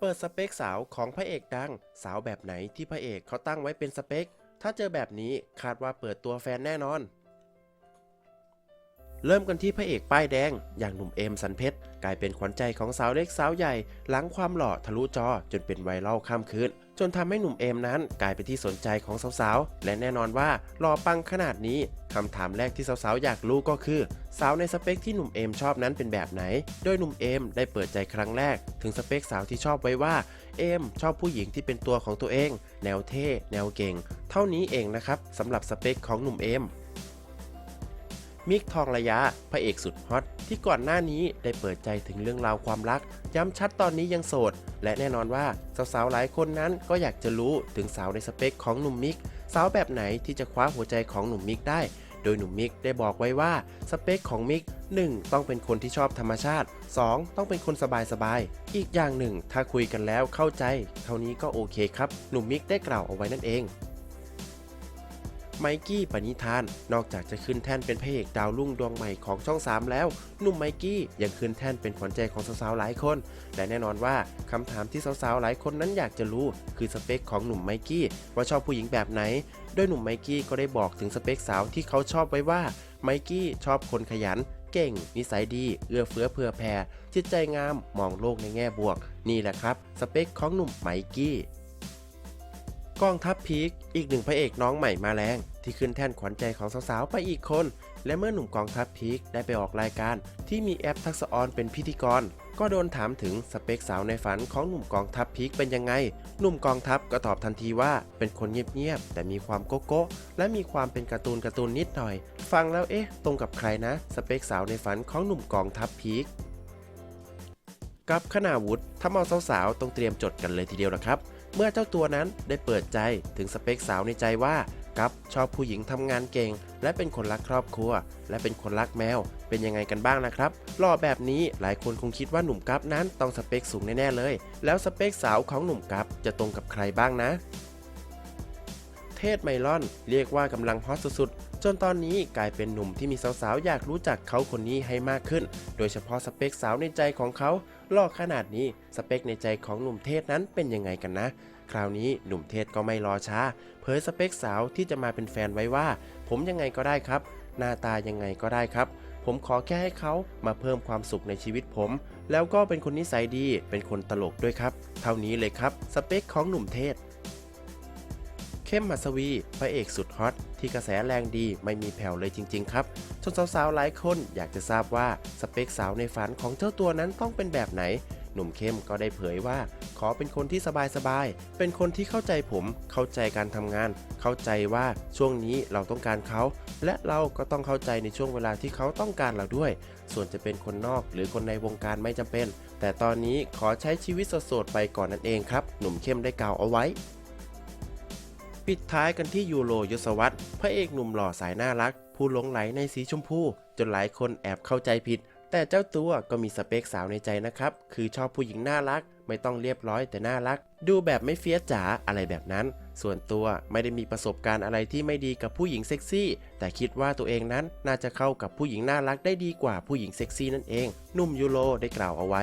เปิดสเปคสาวของพระเอกดัง สาวแบบไหนที่พระเอกเขาตั้งไว้เป็นสเปค ถ้าเจอแบบนี้คาดว่าเปิดตัวแฟนแน่นอน เริ่มกันที่พระเอกป้ายแดง อย่างหนุ่มเอมสันเพชรกลายเป็นขวัญใจของสาวเล็กสาวใหญ่ หลังความหล่อทะลุจอจนเป็นไวรัลข้ามคืน จนทำให้หนุ่มเอมนั้นกลายเป็นที่สนใจของสาวๆและแน่นอนว่าหล่อปังขนาดนี้ คำถามแรกที่สาวๆอยากรู้ก็คือ สาวในสเปคที่หนุ่มเอมชอบนั้นเป็นแบบไหน โดยหนุ่มเอมได้เปิดใจครั้งแรก ถึงสเปคสาวที่ชอบไว้ว่า เอมชอบผู้หญิงที่เป็นตัวของตัวเอง แนวเท่ แนวเก่ง เท่านี้เองนะครับสำหรับสเปคของหนุ่มเอม มิกทองระยะ พระเอกสุดฮอตที่ก่อนหน้านี้ได้เปิดใจถึงเรื่องราวความรัก ย้ำชัดตอนนี้ยังโสด และแน่นอนว่าสาวๆหลายคนนั้นก็อยากจะรู้ถึงสาวในสเปคของหนุ่มมิก สาวแบบไหนที่จะคว้าหัวใจของหนุ่มมิกได้ โดยหนุ่มมิกได้บอกไว้ว่าสเปคของมิก 1. ต้องเป็นคนที่ชอบธรรมชาติ 2. ต้องเป็นคนสบายๆ อีกอย่างหนึ่ง ถ้าคุยกันแล้วเข้าใจ เท่านี้ก็โอเคครับ หนุ่มมิกได้กล่าวเอาไว้นั่นเอง ไมกี้ปณิธาน นอกจากจะขึ้นแท่นเป็นพระเอกดาวรุ่งดวงใหม่ของช่อง 3 แล้ว หนุ่มไมกี้ยังขึ้นแท่นเป็นขวัญใจของสาวๆหลายคน และแน่นอนว่าคำถามที่สาวๆหลายคนนั้นอยากจะรู้ คือสเปคของหนุ่มไมกี้ว่าชอบผู้หญิงแบบไหน โดยหนุ่มไมกี้ก็ได้บอกถึงสเปคสาวที่เขาชอบไว้ว่าไมกี้ชอบคนขยันเก่ง นิสัยดี เอื้อเฟื้อเผื่อแผ่จิตใจงาม มองโลกในแง่บวก นี่แหละครับ สเปคของหนุ่มไมกี้ กองทัพพีคอีกหนึ่งพระเอกน้องใหม่มาแรง ที่ขึ้นแท่นขวัญใจของสาวๆไปอีกคน และเมื่อหนุ่มกองทัพพีคได้ไปออกรายการ ที่มีแอปทักษะออนเป็นพิธีกร ก็โดนถามถึงสเปคสาวในฝันของหนุ่มกองทัพพีคเป็นยังไง หนุ่มกองทัพก็ตอบทันทีว่าเป็นคนเงียบๆแต่มีความโกโก้และมีความเป็นการ์ตูนการ์ตูนนิดหน่อย ฟังแล้วเอ๊ะ ตรงกับใครนะ สเปคสาวในฝันของหนุ่มกองทัพพีคกับขนาวุฒิทำเอาสาวๆต้องเตรียมจดกันเลยทีเดียวนะครับ เมื่อเจ้าตัวนั้นได้เปิดใจถึงสเปคสาวในใจว่ากัฟชอบผู้หญิงทำงานเก่ง และเป็นคนรักครอบครัว และเป็นคนรักแมว เป็นยังไงกันบ้างนะครับหล่อแบบนี้หลายคนคงคิดว่าหนุ่มกัฟนั้นต้องสเปคสูงแน่ๆเลย แล้วสเปคสาวของหนุ่มกัฟจะตรงกับใครบ้างนะ เทศไมลอน เรียกว่ากำลังฮอตสุดๆ จนตอนนี้กลายเป็นหนุ่มที่มีสาวๆ อยากรู้จักเขาคนนี้ให้มากขึ้น โดยเฉพาะสเปคสาวในใจของเขาหล่อขนาดนี้สเปคในใจของหนุ่มเทศนั้นเป็นยังไงกันนะ คราวนี้หนุ่มเทศก็ไม่รอช้า เผยสเปคสาวที่จะมาเป็นแฟนไว้ว่า ผมยังไงก็ได้ครับ หน้าตายังไงก็ได้ครับ ผมขอแค่ให้เขามาเพิ่มความสุขในชีวิตผม แล้วก็เป็นคนนิสัยดีเป็นคนตลกด้วยครับ เท่านี้เลยครับ สเปคของหนุ่มเทศ เข้มมัสวีพระเอกสุดฮอตที่กระแสแรงดีไม่มีแผ่วเลยจริง ๆ ครับจนสาวๆหลายคนอยากจะทราบว่าสเปคสาวในฝันของเจ้าตัวนั้นต้องเป็นแบบไหน หนุ่มเข้มก็ได้เผยว่า ขอเป็นคนที่สบายๆเป็นคนที่เข้าใจผม เข้าใจการทำงาน เข้าใจว่าช่วงนี้เราต้องการเขา และเราก็ต้องเข้าใจในช่วงเวลาที่เขาต้องการเราด้วย ส่วนจะเป็นคนนอกหรือคนในวงการไม่จำเป็น แต่ตอนนี้ขอใช้ชีวิตโสดๆไปก่อนนั่นเองครับ หนุ่มเข้มได้กล่าวเอาไว้ ปิดท้ายกันที่ยูโรยศวัตรพระเอกหนุ่มหล่อสายน่ารัก ผู้หลงไหลในสีชมพู จนหลายคนแอบเข้าใจผิด แต่เจ้าตัวก็มีสเปคสาวในใจนะครับ คือชอบผู้หญิงน่ารัก ไม่ต้องเรียบร้อยแต่น่ารัก ดูแบบไม่เฟี้ยจ๋าอะไรแบบนั้น ส่วนตัวไม่ได้มีประสบการณ์อะไรที่ไม่ดีกับผู้หญิงเซ็กซี่ แต่คิดว่าตัวเองนั้นน่าจะเข้ากับผู้หญิงน่ารักได้ดีกว่าผู้หญิงเซ็กซี่นั่นเอง นุ่มยูโรได้กล่าวเอาไว้